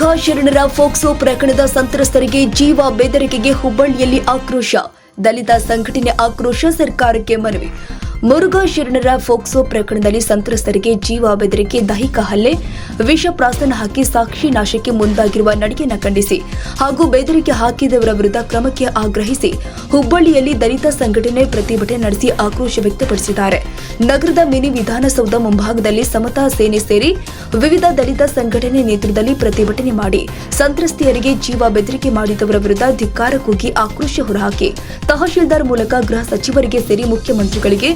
ಮುರುಘಾ ಶರಣರ ಫೋಕ್ಸೋ ಪ್ರಕರಣದ ಸಂತ್ರಸ್ತರಿಗೆ ಜೀವ ಬೆದರಿಕೆಗೆ ಹುಬ್ಬಳ್ಳಿಯಲ್ಲಿ ಆಕ್ರೋಶ. ದಲಿತ ಸಂಘಟನೆ ಆಕ್ರೋಶ ಸರ್ಕಾರಕ್ಕೆ ಮನವಿ. ಮುರುಘಾ ಶರಣರ ಫೋಕ್ಸೋ ಪ್ರಕರಣದಲ್ಲಿ ಸಂತ್ರಸ್ತರಿಗೆ ಜೀವ ಬೆದರಿಕೆ, ದೈಹಿಕ ಹಲ್ಲೆ, ವಿಷ ಪ್ರಾಸನ ಹಾಕಿ ಸಾಕ್ಷಿ ನಾಶಕ್ಕೆ ಮುಂದಾಗಿರುವ ನಡೆಯನ್ನು ಖಂಡಿಸಿ ಹಾಗೂ ಬೆದರಿಕೆ ಹಾಕಿದವರ ವಿರುದ್ಧ ಕ್ರಮಕ್ಕೆ ಆಗ್ರಹಿಸಿ ಹುಬ್ಬಳ್ಳಿಯಲ್ಲಿ ದಲಿತ ಸಂಘಟನೆ ಪ್ರತಿಭಟನೆ ನಡೆಸಿ ಆಕ್ರೋಶ ವ್ಯಕ್ತಪಡಿಸಿದ್ದಾರೆ. ನಗರದ ಮಿನಿ ವಿಧಾನಸೌಧ ಮುಂಭಾಗದಲ್ಲಿ ಸಮತಾ ಸೇನೆ ಸೇರಿ ವಿವಿಧ ದಲಿತ ಸಂಘಟನೆ ನೇತೃತ್ವದಲ್ಲಿ ಪ್ರತಿಭಟನೆ ಮಾಡಿ ಸಂತ್ರಸ್ತೆಯರಿಗೆ ಜೀವ ಬೆದರಿಕೆ ಮಾಡಿದವರ ವಿರುದ್ಧ ಧಿಕ್ಕಾರ ಕೂಗಿ ಆಕ್ರೋಶ ಹೊರಹಾಕಿ ತಹಶೀಲ್ದಾರ್ ಮೂಲಕ ಗೃಹ ಸಚಿವರಿಗೆ ಸೇರಿ ಮುಖ್ಯಮಂತ್ರಿಗಳಿಗೆ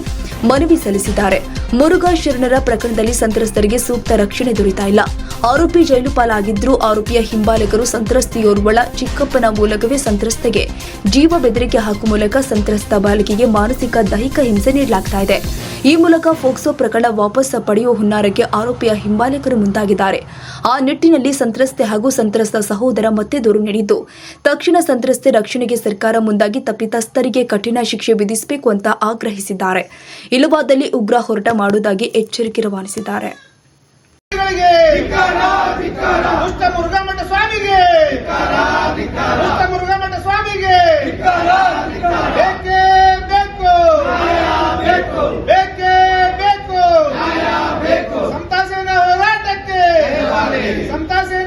ಮನವಿ ಸಲ್ಲಿಸಿದ್ದಾರೆ. ಮುರುಘಾ ಶರಣರ ಪ್ರಕರಣದಲ್ಲಿ ಸಂತ್ರಸ್ತರಿಗೆ ಸೂಕ್ತ ರಕ್ಷಣೆ ದೊರೆತಾ ಇಲ್ಲ. ಆರೋಪಿ ಜೈಲು ಪಾಲಾಗಿದ್ರೂ ಆರೋಪಿಯ ಹಿಂಬಾಲಕರು ಸಂತ್ರಸ್ತೆಯೋರ್ವಳ ಚಿಕ್ಕಪ್ಪನ ಮೂಲಕವೇ ಸಂತ್ರಸ್ತೆಗೆ ಜೀವ ಬೆದರಿಕೆ ಹಾಕುವ ಮೂಲಕ ಸಂತ್ರಸ್ತ ಬಾಲಕಿಗೆ ಮಾನಸಿಕ ದೈಹಿಕ ಹಿಂಸೆ ನೀಡಲಾಗ್ತಾ ಇದೆ. ಈ ಮೂಲಕ ಫೋಕ್ಸೊ ಪ್ರಕರಣ ವಾಪಸ್ ಪಡೆಯುವ ಹುನ್ನಾರಕ್ಕೆ ಆರೋಪಿಯ ಹಿಂಬಾಲಕರು ಮುಂದಾಗಿದ್ದಾರೆ. ಆ ನಿಟ್ಟಿನಲ್ಲಿ ಸಂತ್ರಸ್ತೆ ಹಾಗೂ ಸಂತ್ರಸ್ತ ಸಹೋದರ ಮತ್ತೆ ದೂರು ನೀಡಿದ್ದು. ತಕ್ಷಣ ಸಂತ್ರಸ್ತೆ ರಕ್ಷಣೆಗೆ ಸರ್ಕಾರ ಮುಂದಾಗಿ ತಪ್ಪಿತಸ್ಥರಿಗೆ ಕಠಿಣ ಶಿಕ್ಷೆ ವಿಧಿಸಬೇಕು ಅಂತ ಆಗ್ರಹಿಸಿದ್ದಾರೆ. ಇಲ್ಲವಾದಲ್ಲಿ ಉಗ್ರ ಹೋರಾಟ ಮಾಡುವುದಾಗಿ ಎಚ್ಚರಿಕೆ ರವಾನಿಸಿದ್ದಾರೆ. Santa se